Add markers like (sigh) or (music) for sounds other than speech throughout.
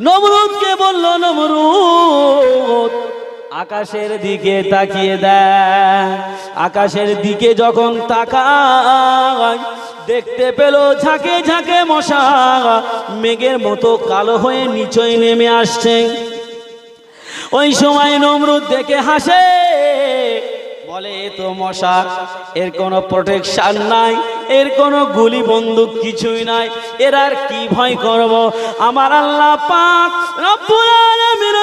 নমরুদকে বলল, নমরুদ, আকাশের দিকে তাকিয়ে দেয় আকাশের দিকে যখন তাকায় দেখতে পেল ঝাঁকে ঝাঁকে মশা মেঘের মতো কালো হয়ে নিচয় নেমে আসছে। ওই সময় নমরুদ দেখে হাসে, বলে তো মশা, এর কোনো প্রোটেকশন নাই। এর কোনো গুলি বন্দুক কিছুই নাই। এর আর কি ভয় করব? আমার আল্লাহ পাক রব্বুল আলামিন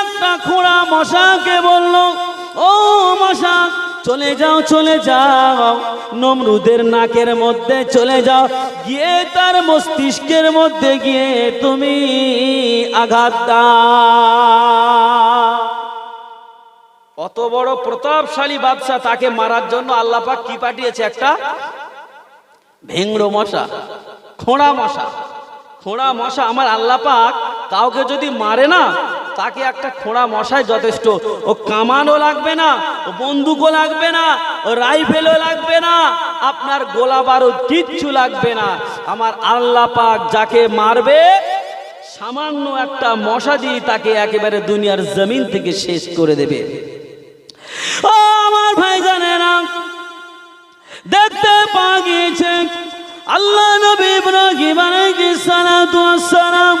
একটা খোঁড়া মশাকে বলল, ও মশা, চলে যাও চলে যাও। নমরুদের নাকের মধ্যে চলে যাও। গিয়ে তার মস্তিষ্কের মধ্যে গিয়ে তুমি আঘাত অত বড় প্রতাপশালী বাদশাহ তাকে মারার জন্য আল্লাহ পাক কি পাঠিয়েছে একটা? ভেংড়ো মশা, খোঁড়া মশা। খোঁড়া মশা আমার আল্লাহ পাক কাউকে যদি মারে না, তাকে একটা খোঁড়া মশাই যথেষ্ট। ও কামানও লাগবে না, ও বন্দুকও লাগবে না, ও রাইফেলও লাগবে না, আপনার গোলা বারুদ কিচ্ছু লাগবে না। আমার আল্লাহ পাক যাকে মারবে, সামান্য একটা মশা দিয়ে তাকে একেবারে দুনিয়ার জমিন থেকে শেষ করে দেবে। ও আমার ভাই জানেরা দেখতে পাগিয়েছে গিয়েছে আল্লাহ নবী ইব্রাহিম আলাইহিস সালাতু ওয়াসসালাম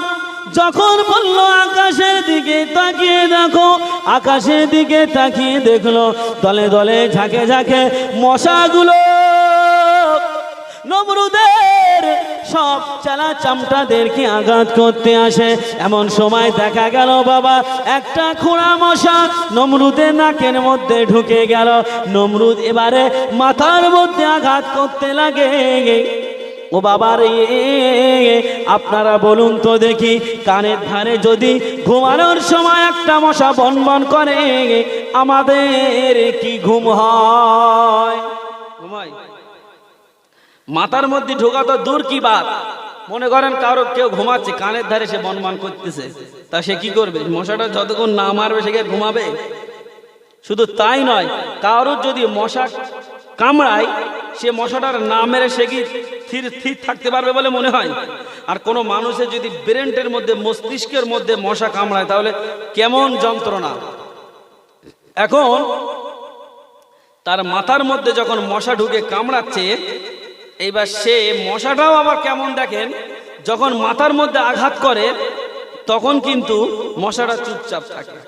যখন বলল, আকাশের দিকে তাকিয়ে দেখো। আকাশের দিকে তাকিয়ে দেখল, দলে দলে ঝাঁকে ঝাঁকে মশাগুলো নমরুদের সব চালা চামটাদেরকে আঘাত করতে আসে। এমন সময় দেখা গেল বাবা, একটা খোঁড়া মশা নমরুদের নাকের মধ্যে ঢুকে গেল। নমরুদ এবারে মাথার মধ্যে আঘাত করতে লাগে। ও বাবা রে, আপনারা বলুন তো দেখি, কানের ধারে যদি ঘুমানোর সময় একটা মশা বন বন করে, আমাদের কি ঘুম হয়? ঘুমায়। মাথার মধ্যে ঢোকা তো দূর কি বাত? মনে করেন কারও কেউ ঘুমাচ্ছে, কানের ধারে সে বনমান করতেছে। তা সে কি করবে? মশাটা যতক্ষণ না মারবে, সে ঘুমাবে? শুধু তাই নয় কারোর যদি মশা কামড়ায়, সে মশাটার না মেরে সে কি স্থির স্থির থাকতে পারবে বলে মনে হয়? আর কোনো মানুষের যদি ব্রেনটের মধ্যে, মস্তিষ্কের মধ্যে মশা কামড়ায়, তাহলে কেমন যন্ত্রণা? এখন তার মাথার মধ্যে যখন মশা ঢুকে কামড়াচ্ছে এইবার সে মশাটাও আবার কেমন দেখেন? যখন মাথার মধ্যে আঘাত করে, তখন কিন্তু মশাটা চুপচাপ থাকে।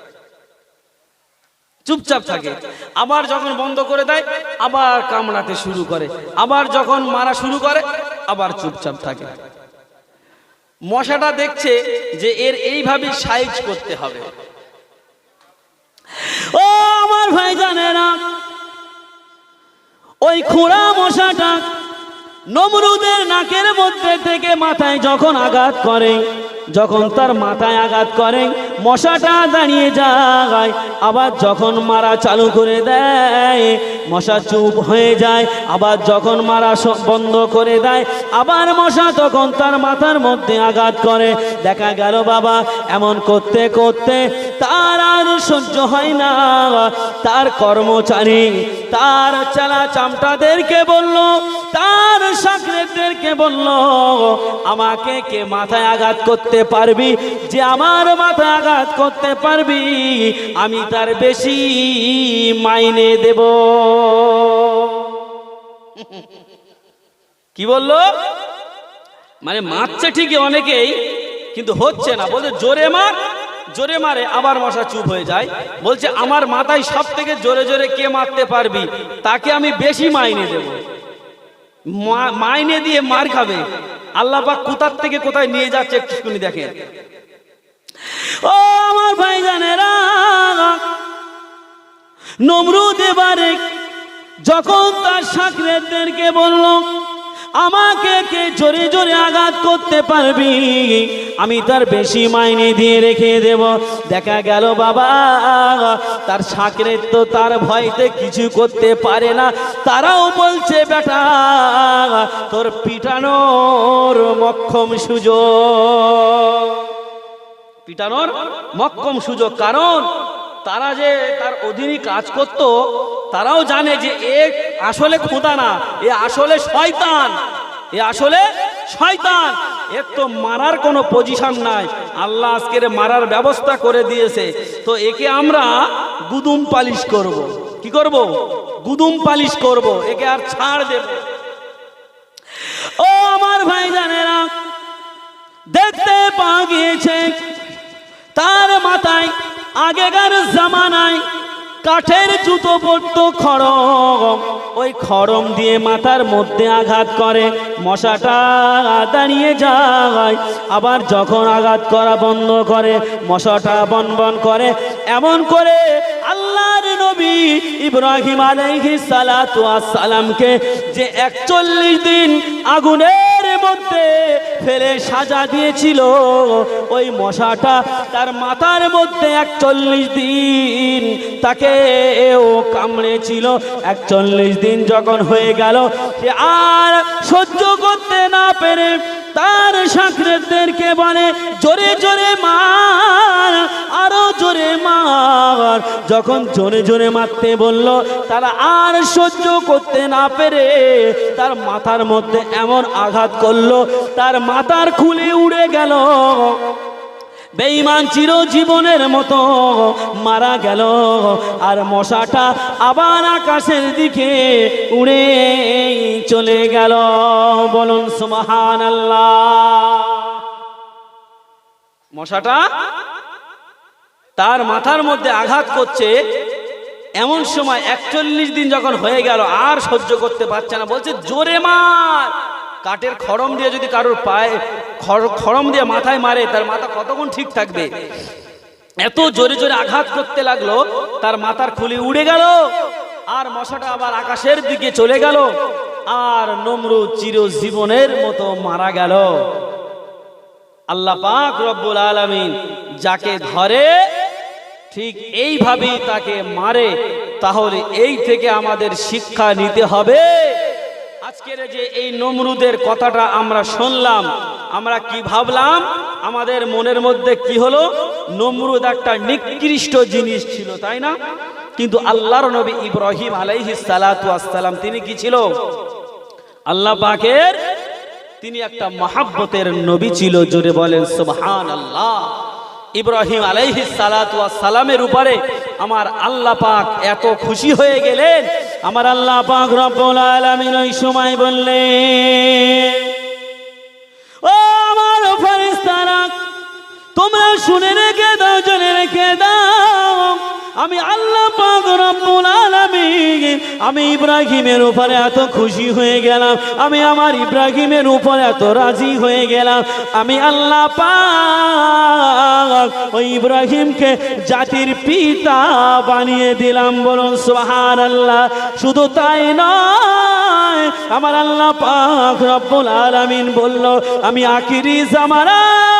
চুপচাপ থাকে। আবার যখন বন্ধ করে দেয়, আবার কামড়াতে শুরু করে। আবার যখন মারা শুরু করে, আবার চুপচাপ থাকে। মশাটা দেখছে যে এর এইভাবে সাইজ করতে হবে। ও আমার ভাই জানে না ওই খোঁড়া মশাটা নমরুদের নাকের মধ্যে থেকে মাথায় যখন আঘাত করে, যখন তার মাথায় আঘাত করে, মশাটা দাঁড়িয়ে যায়, আবার যখন মারা চালু করে দেয়, মশা চুপ হয়ে যায়, আবার যখন মারা বন্ধ করে দেয়, আবার মশা তখন তার মাথার মধ্যে আঘাত করে। দেখা গেল, বাবা, এমন করতে করতে তার আর সহ্য হয় না। তার কর্মচারী, তার চালা চামটাদেরকে বলল তার সাকরেদেরকে বলল, আমাকে কে মাথায় আঘাত করতে পারবি? যে আমার মাথায় আঘাত করতে পারবি, আমি তার বেশি মাইনে দেব। (laughs) কি বলল? মানে মারছে ঠিকই অনেকেই, কিন্তু হচ্ছে না। বলছে, জোরে মার, জোরে মারে। আবার মশা চুপ হয়ে যায়। বলছে, আমার মাথায় সব থেকে জোরে জোরে কে মারতে পারবি? তাকে আমি বেশি মাইনে দেব। মাইনে দিয়ে মার খাবে। আল্লাহ পাক কোথার থেকে কোথায় নিয়ে যাচ্ছে একটুখানি দেখেন। ও আমার ভাই জানেরা নমরুদ এবারে যখন তার সাকরেদেরকে বলল আমাকে কে জোরে জোরে আঘাত করতে পারবি? আমি তার বেশি মাইনে দিয়ে রেখে দেব। দেখা গেল বাবা, তার সাকরের তো তার ভয়তে কিছু করতে পারে না। তারাও বলছে, বেটা, তোর পিটানোর মক্ষম সুযোগ। পিটানোর মক্কম সুযোগ কারণ তারা যে তার অধীনে কাজ করত, তারাও জানে যে এ আসলে খোদা না, এ আসলে শয়তান, এ আসলে শয়তান। এর তো মারার কোনো পজিশন নাই। আল্লাহ আজকের মারার ব্যবস্থা করে দিয়েছে। তো একে আমরা গুদুম পালিশ করব। কি করব? গুদুম পালিশ করব। একে আর ছাড় দেব ও আমার ভাই জানেরা দেখতে পাওয়া গিয়েছে, তার মাথায় আগেকার জামানায় কাঠের জুতো পড়তো খড়ম ওই খড়ম দিয়ে মাথার মধ্যে আঘাত করে, মশাটা দাঁড়িয়ে যায়। আবার যখন আঘাত করা বন্ধ করে, মশাটা বন বন করে, এমন করে আল্লাহর নবী ইব্রাহিম আলাইহিস সালাতু সালামকে যে একচল্লিশ দিন আগুনের মধ্যে ফেলে সাজা দিয়েছিল। ওই মশাটা তার মাথার মধ্যে একচল্লিশ দিন তাকে ও কামড়েছিল। একচল্লিশ দিন যখন হয়ে গেল, সে আর সহ্য করতে না পেরে তার সাঁকড়েদেরকে বলে, জোরে জোরে মার যখন জোরে জোরে মারতে বলল, তারা আর সহ্য করতে না পেরে তার মাথার মধ্যে এমন আঘাত করল, তার মাথার খুলে উড়ে গেল। বেঈমান চিরজীবনের মতো মারা গেল আর মশাটা আবার আকাশের দিকে উড়ে চলে গেল। বলুন আল্লাহ মশাটা তার মাথার মধ্যে আঘাত করছে, এমন সময় একচল্লিশ দিন যখন হয়ে গেল, আর সহ্য করতে পারছে না। বলছে, জোরে মার! কাঠের খড়ম দিয়ে যদি কারোর পায়ে, খড়- খড়ম দিয়ে মাথায় মারে, তার মাথা কতক্ষণ ঠিক থাকবে? এত জোরে জোরে আঘাত করতে লাগল, তার মাথার খুলি উড়ে গেল, আর মশাটা আবার আকাশের দিকে চলে গেল, আর নমরু চিরজীবনের মতো মারা গেল। আল্লাহ পাক রব্বুল আলামিন যাকে ধরে ঠিক এইভাবেই তাকে মারে, তাহলে এই থেকে আমাদের শিক্ষা নিতে হবে। আজকের যে এই নমরুদের কথাটা আমরা শুনলাম, আমরা কি ভাবলাম? আমাদের মনের মধ্যে কি হলো? নমরুদ একটা নিকৃষ্ট জিনিস ছিল, তাই না? কিন্তু আল্লাহর নবী ইব্রাহিম আলাইহিস সালাতু আসসালাম তিনি কি ছিল? আল্লাহ পাকের তিনি একটা মহাব্বতের নবী ছিল, জোরে বলেন সুবহান আল্লাহ ইব্রাহিম আলাইহিস সালাতু সালামের উপরে আমার আল্লাহ পাক এত খুশি হয়ে গেলেন। আমার আল্লাহ পাক রব্বুল আলামিন ওই সময় বললেন, ও আমার ফেরেশতারা, তোমরা শুনে রেখে দাও, জেনে রেখে দাও। আমি আল্লাহ পাক রব্বুল আলামিন, আমি ইব্রাহিমের উপরে এত খুশি হয়ে গেলাম, আমি আমার ইব্রাহিমের উপরে এত রাজি হয়ে গেলাম, আমি আল্লাহ পাক ওই ইব্রাহিমকে জাতির পিতা বানিয়ে দিলাম বলুন সুবহানাল্লাহ, শুধু তাই নয়, আমার আল্লাহ পাক রব্বুল আলামিন বলল, আমি আখিরি জামানার নবী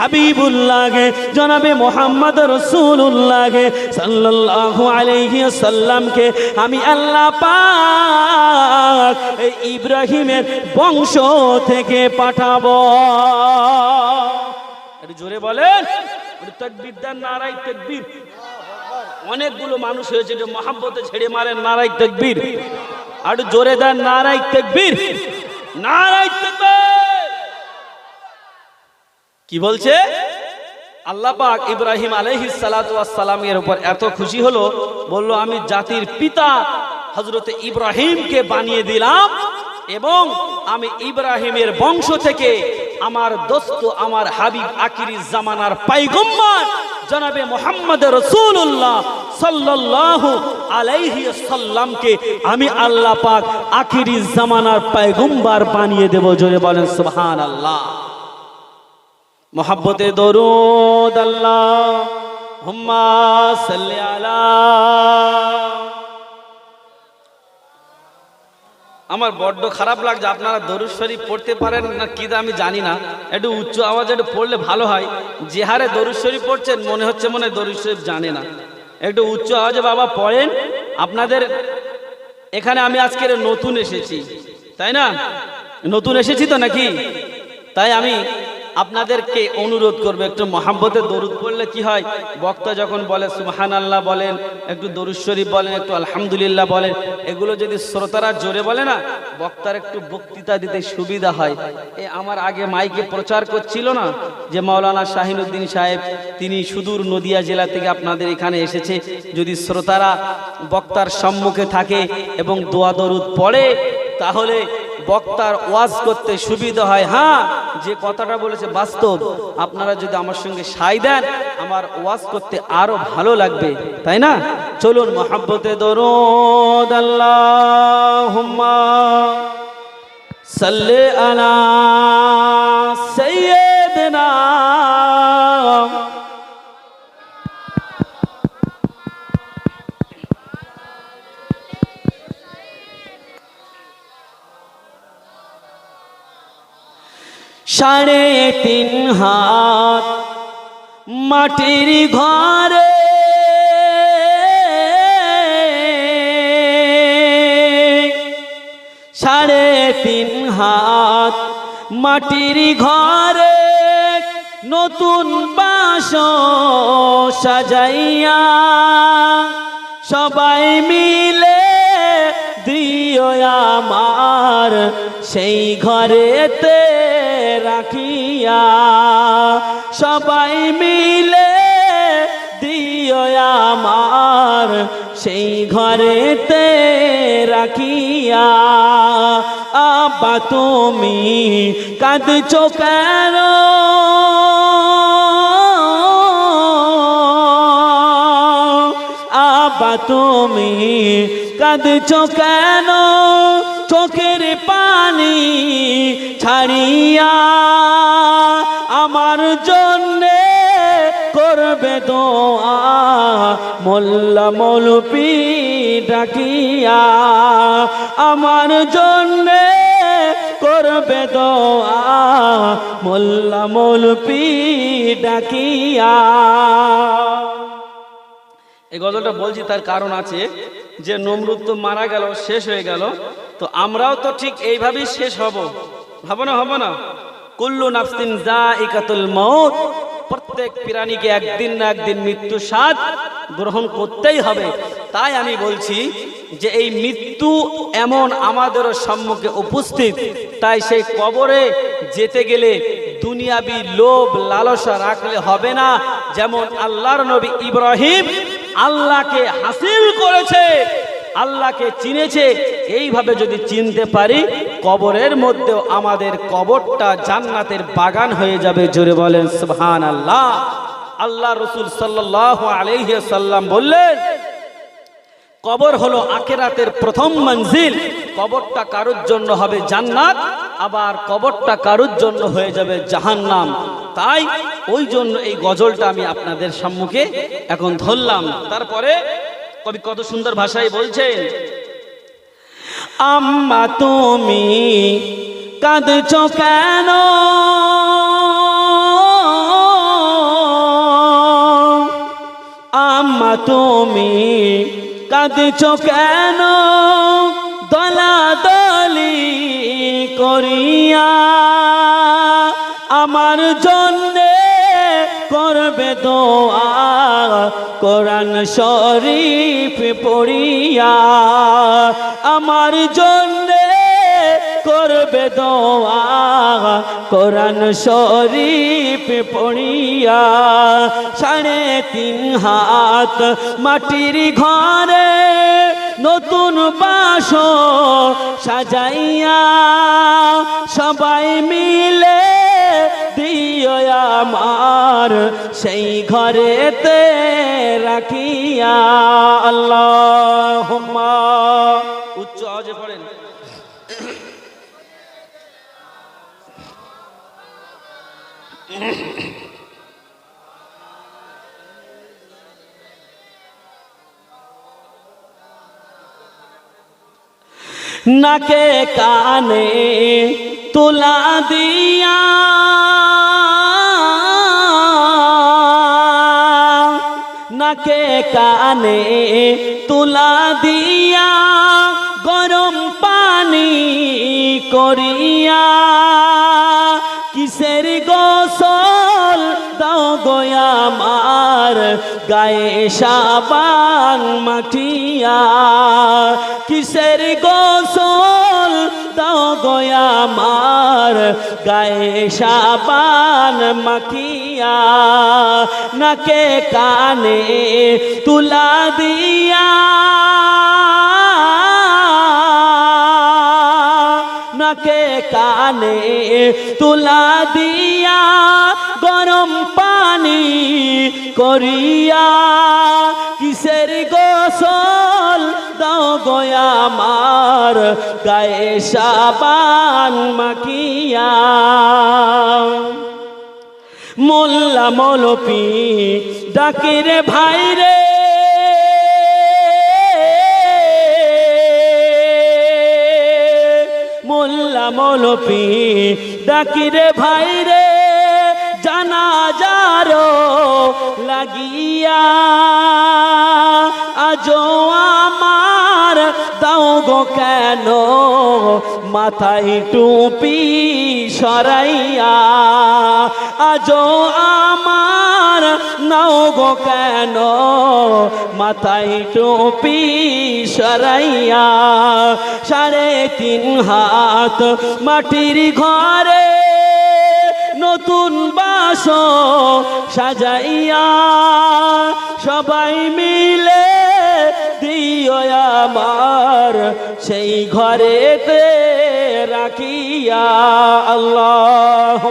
হাবিবুল্লাহে জনাবে মোহাম্মদ রসুল্লাহে সাল্লাল্লাহু আলাইহি সাল্লামকে আমি আল্লাহ পাক ইব্রাহিমের বংশ থেকে পাঠাবো। জোরে বলেন। একটু তাকবীর দেন নারাই তাকবীর। অনেকগুলো মানুষ হয়েছে যে মহাব্বতে ছেড়ে মারেন নারাই তাকবীর। আর জোরে দেন নারাই তাকবীর। নারাই তাকবীর। কি বলছে? আল্লাহ পাক ইব্রাহিম আলাইহিস সালাতু ওয়াস উপর এত খুশি হলো, বলল, আমি জাতির পিতা হযরতে ইব্রাহিমকে বানিয়ে দিলাম এবং আমি ইব্রাহিমের বংশ থেকে আমার দোস্ত, আমার হাবিব আকিরি জামানার পাইগম্বর, জনাবে মোহাম্মদ রসুল্লাহ সাল্লাল্লাহু আলাইহি সাল্লামকে আমি আল্লাহ পাক আখিরি জামানার পায়গম্বার বানিয়ে দেব। জোরে বলেন, সুবহানাল্লাহ। মোহাব্বতে দরুদ আল্লাহ, হুম্মা সাল্লি আলা আমার বড্ড খারাপ লাগছে, আপনারা দরুদ শরীফ পড়তে পারেন না, কি আমি জানি না। একটু উচ্চ আওয়াজে একটু পড়লে ভালো হয়। যে হারে দরুদ শরীফ পড়ছেন, মনে হচ্ছে মনে দরুদ শরীফ জানে না। একটু উচ্চ আওয়াজে বাবা পড়েন, আপনাদের এখানে আমি আজকের নতুন এসেছি। তাই না? নতুন এসেছি তো নাকি? তাই আমি আপনাদেরকে অনুরোধ করবে, একটু মহাব্বতে দরুদ পড়লে কি হয়? বক্তা যখন বলে সুবহান আল্লাহ বলেন, একটু দরুদ শরীফ বলেন, একটু আলহামদুলিল্লাহ বলেন, এগুলো যদি শ্রোতারা জোরে বলে না, বক্তার একটু বক্তৃতা দিতে সুবিধা হয়। এ আমার আগে মাইকে প্রচার করছিল না যে মাওলানা শাহিনুদ্দিন সাহেব, তিনি সুদূর নদিয়া জেলা থেকে আপনাদের এখানে এসেছে। যদি শ্রোতারা বক্তার সম্মুখে থাকে এবং দোয়া দরুদ পড়ে, তাহলে বক্তার ওয়াজ করতে সুবিধা হয়। হ্যাঁ যে কথাটা বলেছে বাস্তব। আপনারা যদি আমার সঙ্গে সাই দেন, আমার ওয়াজ করতে আরও ভালো লাগবে, তাই না? চলুন, মহাব্বতে দরুদ আল্লাহ সাল্লে আলা সাড়ে তিন হাত। মাটির ঘরে সাড়ে তিন হাত। মাটির ঘরে নতুন বাস সাজাইয়া সবাই মিলে দিও আমার সেই ঘরেতে। রাখিয়া সবাই মিলে দিও আমার সেই ঘরেতে রাখিয়া। আব্বা, তুমি কাঁদছ কেন? আব্বা, তুমি কাঁদছ কেন? চোখের পানি ছাড়িয়া আমার জন্যে করবে দোয়া। মোল্লা মৌলপি ডাকিয়া আমার জন্যে করবে দোয়া। মোল্লা মৌলপি ডাকিয়া। এই গজলটা বলছি, তার কারণ আছে যে নমরুদ তো মারা গেল, শেষ হয়ে গেল। তো আমরাও তো ঠিক এইভাবেই শেষ হব। হব না হব না। কুল্লু নাফসিন যা ইকাতুল মৌত প্রত্যেক প্রাণীকে একদিন না একদিন মৃত্যু স্বাদ গ্রহণ করতেই হবে। তাই আমি বলছি যে এই মৃত্যু এমন আমাদেরও সম্মুখে উপস্থিত। তাই সেই কবরে যেতে গেলে দুনিয়াবি লোভ, লালসা রাখলে হবে না। যেমন আল্লাহর নবী ইব্রাহিম আল্লাহকে হাসিল করেছে। আল্লাহকে চিনেছে, এইভাবে যদি চিনতে পারি, কবরের মধ্যেও আমাদের কবরটা জান্নাতের বাগান হয়ে যাবে। জোরে বলেন সুবহান আল্লাহ আল্লাহ রসুল সাল্লাহ আলহ সাল্লাম বললেন, কবর হলো আখেরাতের প্রথম মঞ্জিল। কবরটা কারোর জন্য হবে জান্নাত? আবার কবরটা কারোর জন্য হয়ে যাবে জাহান্নাম? তাই ওই জন্য এই গজলটা আমি আপনাদের সম্মুখে এখন ধরলাম। তারপরে কবি কত সুন্দর ভাষায় বলছেন, আম্মা তুমি কাঁদছ কেন? আম্মা তুমি কাঁদছ কেন? দলাদলি করিয়া আমার জন্যে করবে দোয়া কোরআন শরীফ পড়িয়া আমার জন্যে করবে দোয়া। কোরআন শরীফ পড়িয়া সাড়ে তিন হাত মাটির ঘরে নতুন বাস সাজাইয়া সবাই মিলে দিও আমার সেই ঘরেতে রাখিয়া আল্লাহ নাকে কানে তোলা দিয়া। নাকে কানে তোলা দিয়া। গরম পানি করিয়া কিসের গোসল দাও গয়া মা সাবান মাখিয়া কিসের গোসল দাও গয়া আমার গায়ে সাবান মাখিয়া নাকে কানে তুলা দিয়া। কানে তুলা দিয়া গরম পানি করিয়া কিসের গোসল দাও গয়া আমার গায়ে সাবান মাখিয়া। মোল্লা মলপি ডাকিরে ভাই মোল্লা মলপি ডাকিরে ভাই রে জানা যারো লাগিয়া আজ আমার গো কেন? মাথায় টুপি সরাইয়া আজো আমার নাও গো কেন? মাথায় টুপি সরাইয়া, সাড়ে তিন হাত মাটির ঘরে নতুন বাস সাজাইয়া সবাই মিলে আমার সেই ঘরেতে রাখিয়া আল্লাহ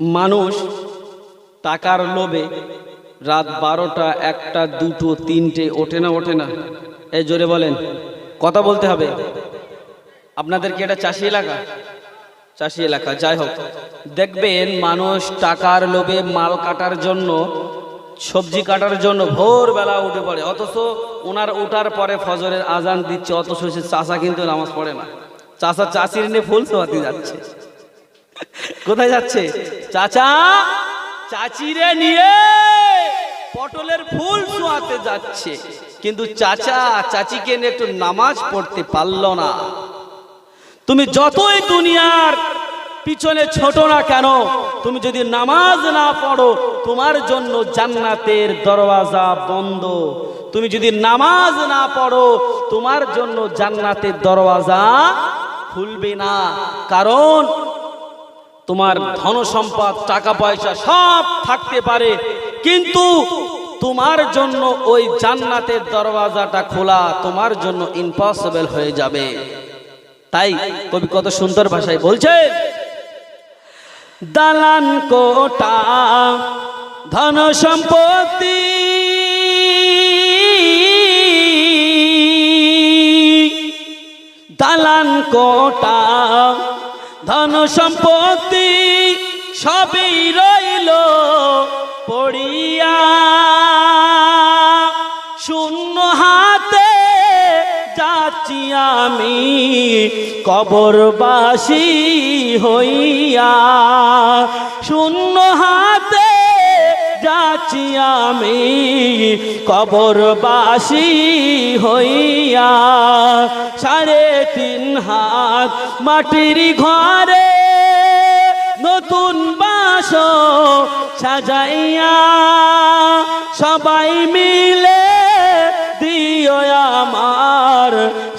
মানুষ টাকার লোভে রাত বারোটা, একটা, দুটো, তিনটে, ওঠে না ওঠে না? এই জোরে বলেন, কথা বলতে হবে। আপনাদের কি এটা চাষি এলাকা? চাষি এলাকা, যাই হোক। দেখবেন মানুষ টাকার লোভে মাল কাটার জন্য, সবজি কাটার জন্য ভোরবেলা উঠে পড়ে। অথচ ওনার উঠার পরে ফজরের আজান দিচ্ছে, অথচ সে চাষা কিন্তু নামাজ পড়ে না। চাষা চাষির নিয়ে ফুল সোয়াতে যাচ্ছে। কোথায় যাচ্ছে? চাচা চাচিরে নিয়ে! পটলের ফুল শোয়াতে যাচ্ছে। কিন্তু চাচা, চাচিকে নিয়ে একটু নামাজ পড়তে পারল না। তুমি যতই দুনিয়ার পিছনে ছোট না কেন, তুমি যদি নামাজ না পড়ো, তোমার জন্য জান্নাতের দরওয়াজা বন্ধ। তুমি যদি নামাজ না পড়ো, তোমার জন্য জান্নাতের দরওয়াজা খুলবে না। কারণ তোমার ধন সম্পদ টাকা পয়সা সব থাকতে পারে। কিন্তু তোমার জন্য ওই জান্নাতের দরওয়াজাটা খোলা তোমার জন্য ইম্পসিবল হয়ে যাবে। তাই কবি কত সুন্দর ভাষায় বলছে, দালান কোটা, ধন সম্পত্তি, দালান কোটা, ধন সম্পত্তি সবই রইল। যাচ্ছি আমি কবরবাসী হইয়া। শূন্য হাতে যাচ্ছি আমি কবরবাসী হইয়া। সাড়ে তিন হাত মাটির ঘরে নতুন বাস সাজাইয়া সবাই মিলে দিও আমার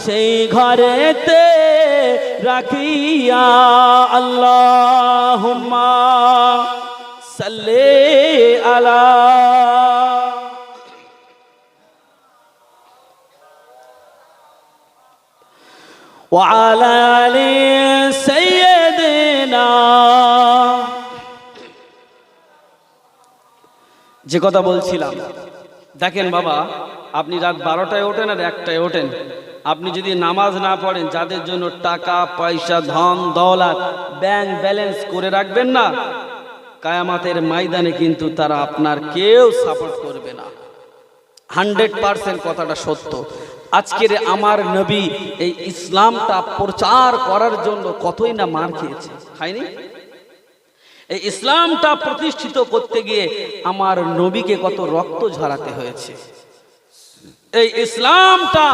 সেই ঘরেতে রাখিয়া আল্লাহ সাল্লে আলা وعلى آل سيدنا যে কথা বলছিলাম দেখেন বাবা আপনি রাত বারোটায় ওঠেন আর একটায় ওঠেন আপনি যদি নামাজ না পড়েন, যাদের জন্য টাকা, পয়সা, ধন, দৌলত ব্যাংক ব্যালেন্স করে রাখবেন না, কায়ামাতের ময়দানে কিন্তু তারা আপনার কেউ সাপোর্ট করবে না। হান্ড্রেড পার্সেন্ট কথাটা সত্য। আজকের আমার নবী এই ইসলামটা প্রচার করার জন্য কতই না মার খেয়েছে, খায়নি? এই ইসলামটা প্রতিষ্ঠিত করতে গিয়ে আমার নবীকে কত রক্ত ঝরাতে হয়েছে। এই ইসলামটা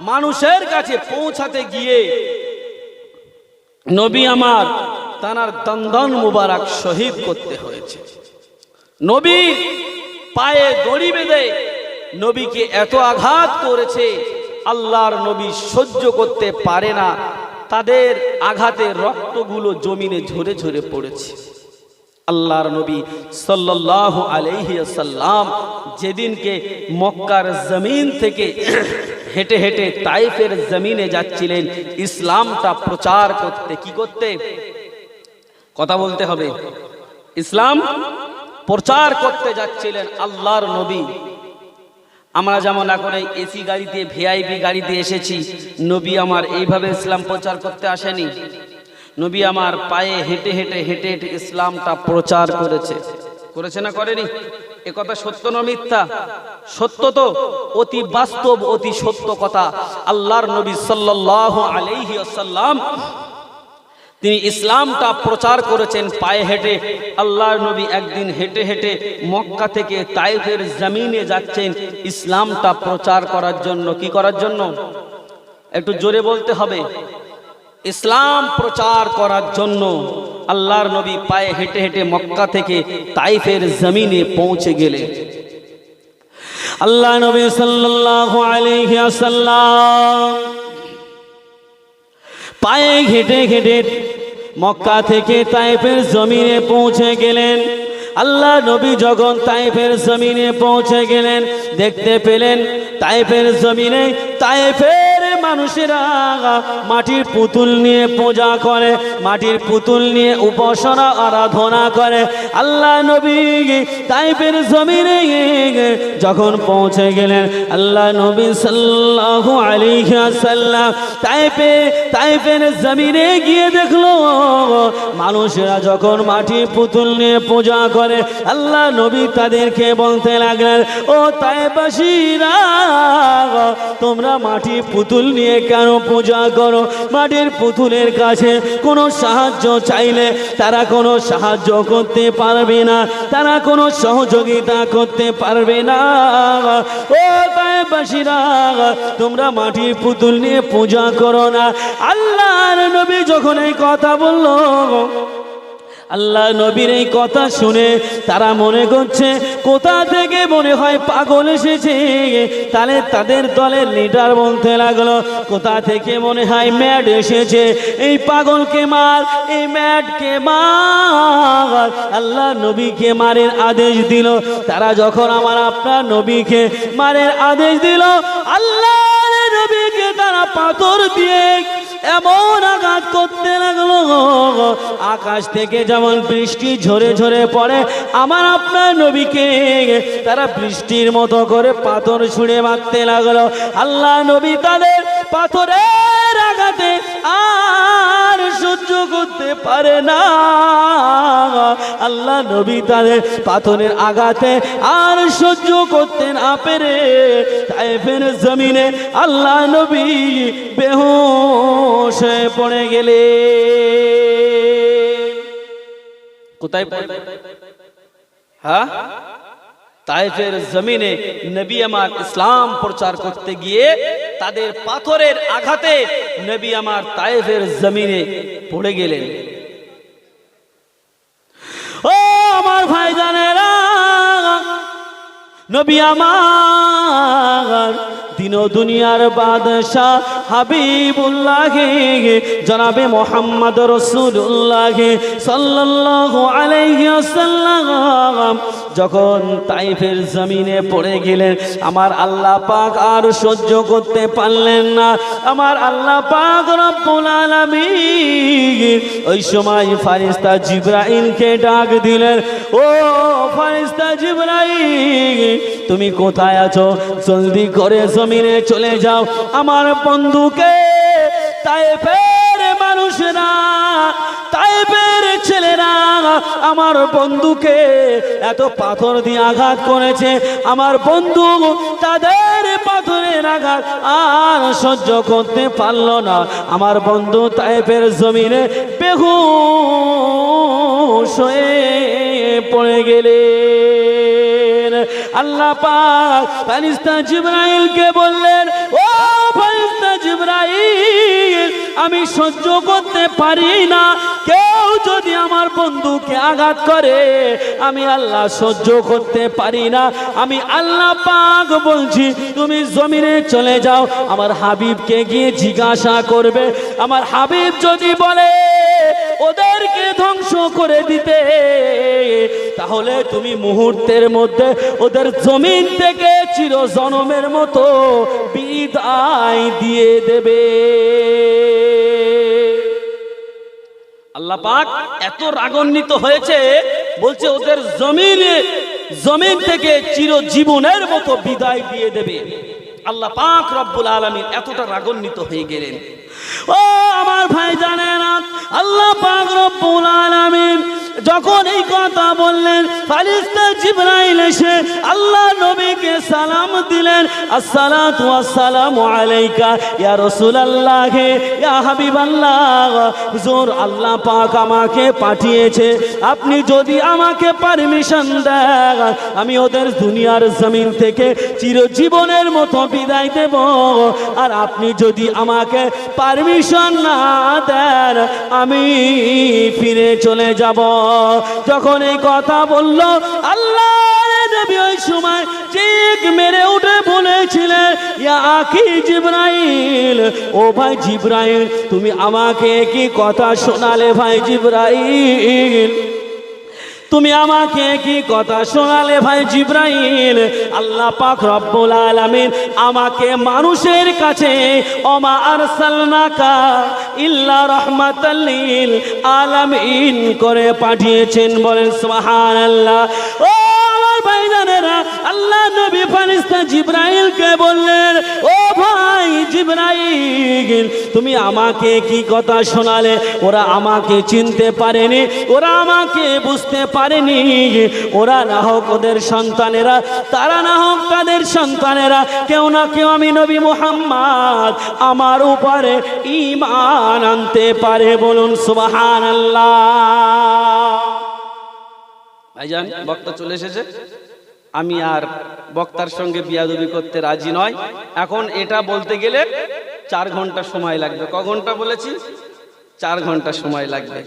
মানুষের কাছে পৌঁছাতে গিয়ে নবী আমার তানার দন্দন মুবারক শহীদ করতে হয়েছে। নবী পায়ে দড়ি বেঁধে নবীকে এত আঘাত করেছে, আল্লাহর নবী সহ্য করতে পারে না, তাদের আঘাতে রক্তগুলো জমিনে ঝরে ঝরে পড়েছে। আল্লাহর নবী সাল্লাল্লাহু আলাইহি সাল্লাম যেদিনকে মক্কার জমিন থেকে হেঁটে হেঁটে তাইফের জমিনে যাচ্ছিলেন। ইসলামটা প্রচার করতে কি করতে? কথা বলতে হবে। ইসলাম প্রচার করতে যাচ্ছিলেন আল্লাহর নবী। আমরা যেমন এখন এই এসি গাড়িতে, ভিআইপি গাড়িতে এসেছি, নবী আমার এইভাবে ইসলাম প্রচার করতে আসেনি। নবী আমার পায়ে হেঁটে হেঁটে হেঁটে হেঁটে ইসলামটা প্রচার করেছে। করেছে না করেনি? এ কথা সত্য না মিথ্যা? সত্য তো অতি বাস্তব, অতি সত্য কথা। আল্লাহর নবী সাল্লাল্লাহু আলাইহি আসাল্লাম তিনি ইসলামটা প্রচার করেছেন পায়ে হেঁটে। আল্লাহর নবী একদিন হেঁটে হেঁটে মক্কা থেকে তাইফের জমিনে যাচ্ছেন ইসলামটা প্রচার করার জন্য। কি করার জন্য? একটু জোরে বলতে হবে। ইসলাম প্রচার করার জন্য আল্লাহর নবী পায়ে হেঁটে হেঁটে মক্কা থেকে তাইফের জমিনে পৌঁছে গেলেন। আল্লাহ নবী সাল্লাল্লাহু আলাইহি ওয়াসাল্লাম পায়ে ঘেটে ঘেটে মক্কা থেকে তাইফের জমিনে পৌঁছে গেলেন। আল্লাহ নবী যখন তাইফের জমিনে পৌঁছে গেলেন, দেখতে পেলেন তাইফের জমিনে তাইফের মানুষেরা মাটির পুতুল নিয়ে পূজা করে, মাটির পুতুল নিয়ে উপাসনা, আরাধনা করে। আল্লাহ নবী তাইফের জমিনে যখন পৌঁছে গেলেন, আল্লাহ নবী সাল্লাল্লাহু আলাইহি ওয়াসাল্লাম তাইফে তাইফের জমিনে গিয়ে দেখল, মানুষেরা যখন মাটির পুতুল নিয়ে পূজা করে, আল্লাহ নবী তাদেরকে বলতে লাগলেন, ও তাইবাসীরা তোমরা মাটির পুতুল নিয়ে কেন পূজা করো? মাটির পুতুলের কাছে কোনো সাহায্য চাইলে তারা কোনো সাহায্য করতে পারবে না। তারা কোনো সহযোগিতা করতে পারবে না। ও তোমরা মাটির পুতুল নিয়ে পূজা করো না। আল্লাহর নবী যখন এই কথা বলল আল্লাহ নবীর এই কথা শুনে তারা মনে করছে, কোথা থেকে মনে হয় পাগল এসেছে? তাহলে তাদের দলের লিডার বলতে লাগল, কোথা থেকে মনে হয় ম্যাড এসেছে? এই পাগলকে মার, এই ম্যাডকে মার। আল্লাহ নবীকে মারের আদেশ দিল। তারা যখন আমার আপনার নবীকে মারের আদেশ দিল আল্লাহ নবীকে তারা পাথর দিয়ে এমন আঘাত করতে লাগল। আকাশ থেকে যেমন বৃষ্টি ঝরে ঝরে পড়ে, আমার আপনার নবীকে তারা বৃষ্টির মতো করে পাথর ছুঁড়ে মারতে লাগল। আল্লাহ নবী তাদের পাথরের আঘাতে সহ্য করতে পারে না। আল্লাহ নবী তাদের পাথরের আঘাতে আর সহ্য করতে না পেরে তাইফের জমিনে আল্লাহ নবী বেহুশ হয়ে পড়ে গেলে। কোথায় হ্যাঁ? তাইফের জমিনে নবী আমার ইসলাম প্রচার করতে গিয়ে তাদের পাথরের আঘাতে নবী আমার তায়েফের জমিনে পড়ে গেলেন। ও আমার ভাই নবী আমার দিন দুনিয়ার বাদশাহ হাবিবুল্লাহ, জনাবে মোহাম্মদ রসুল্লাহ ওয়াসাল্লাম, যখন তাইফের জমিনে পড়ে গেলেন, আমার আল্লাহ পাক আর সহ্য করতে পারলেন না। আমার আল্লাহ পাক রব্বুল ওই সময় ফারিস্তা জিব্রাইলকে ডাক দিলেন, ও ফারিস্তা জিব্রাইল, তুমি কোথায় আছো? জলদি করে জমিনে চলে যাও। আমার বন্ধুকে, তাইফের মানুষরা, তাইফের ছেলেরা, আমার বন্ধুকে এত পাথর দিয়ে আঘাত করেছে। আমার বন্ধু তাদের পাথরে জমিনের আঘাত আর সহ্য করতে পারল না। আমার বন্ধু তাইফের জমিনে বেহুশ হয়ে পড়ে গেলে আল্লাহ পাক ফারিস্তা জিব্রাইলকে বললেন, ও জিব্রাইল, আমি সহ্য করতে পারি না। কেউ যদি আমার বন্ধুকে আঘাত করে, আমি আল্লাহ সহ্য করতে পারি না। আমি আল্লাহ পাক বলছি, তুমি জমিনে চলে যাও, আমার হাবিবকে গিয়ে জিজ্ঞাসা করবে। আমার হাবিব যদি বলে, ওদেরকে ধ্বংস করে দিতে, তাহলে তুমি মুহূর্তের মধ্যে ওদের জমিন থেকে চির জনমের মতো বিদায় দিয়ে দেবে। আল্লাহ পাক এত রাগান্বিত হয়েছে, বলছে ওদের জমিনে, জমিন থেকে চিরজীবনের মতো বিদায় দিয়ে দেবে। আল্লাহ পাক রব্বুল আলমিন এতটা রাগান্বিত হয়ে গেলেন। ও আমার ভাই জানে না, আল্লাহ পাক রব্বুল আলামিন যখন এই কথা বললেন, ফারিস্তা জিবরাইল এসে আল্লাহ নবীকে সালাম দিলেন, আসসালাতু আসসালামু আলাইকা, ইয়া রাসূলুল্লাহ, ইয়া হাবিবাল্লাহ। হুজুর, আল্লাহ পাক আমাকে পাঠিয়েছে, আপনি যদি আমাকে পারমিশন দেন, আমি ওদের দুনিয়ার জমিন থেকে চিরজীবনের মতো বিদায় দেব। আর আপনি যদি আমাকে পারমিশন না দেন, আমি ফিরে চলে যাব। যখন এই কথা বলল আল্লাহ নবী ওই সময় চেক মেরে উঠে বলেছিলেন, ইয়া আখি জিব্রাইল, ও ভাই জিব্রাইল, তুমি আমাকে কি কথা শোনালে ভাই জিব্রাইল? তুমি আমাকে কি কথা শোনালে ভাই জিব্রাইল? আল্লাহ পাক রব্বুল আলামিন আমাকে মানুষের কাছে, ওমা আরসালনাকা ইল্লা রাহমাতাল লিল আলামিন করে পাঠিয়েছেন। বলেন, সুবহানাল্লাহ। ও আল্লাহ নবী ফারিস্তা জিব্রাইলকে বললেন, ও ভাই জিব্রাইল, তুমি আমাকে কি কথা শোনালে? ওরা আমাকে চিনতে পারেনি, ওরা আমাকে বুঝতে পারেনি। ওরা না হোক ওদের সন্তানেরা, তারা না হোক তাদের সন্তানেরা। কেউ না কেউ আমি নবী মুহাম্মদ, আমার উপরে ঈমান আনতে পারে বলুন সুবহানাল্লাহ। ভাইজান, বক্তা চলে এসেছে। আমি আর বক্তার সঙ্গে বিয়াদবি করতে রাজি নয়। এখন এটা বলতে গেলে চার ঘণ্টা সময় লাগবে। ক ঘণ্টা বলেছি? চার ঘণ্টা সময় লাগবে।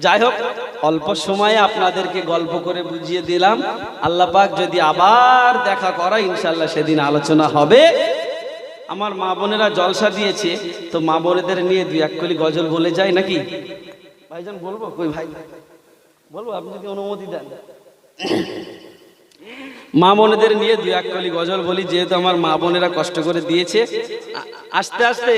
যাই হোক, অল্প সময়ে আপনাদেরকে গল্প করে বুঝিয়ে দিলাম। আল্লাহ পাক যদি আবার দেখা করা ইনশাল্লাহ সেদিন আলোচনা হবে। আমার মা বোনেরা জলসা দিয়েছে, তো মা বোনেদের নিয়ে দুই এক কলি গজল বলে যায় নাকি? ভাইজান বলব? কই ভাই? বলব, আপনি যদি অনুমতি দেন। মা বোনেদের নিয়ে দু এক কলি গজল বলি, যেহেতু আমার মা বোনেরা কষ্ট করে দিয়েছে আস্তে আস্তে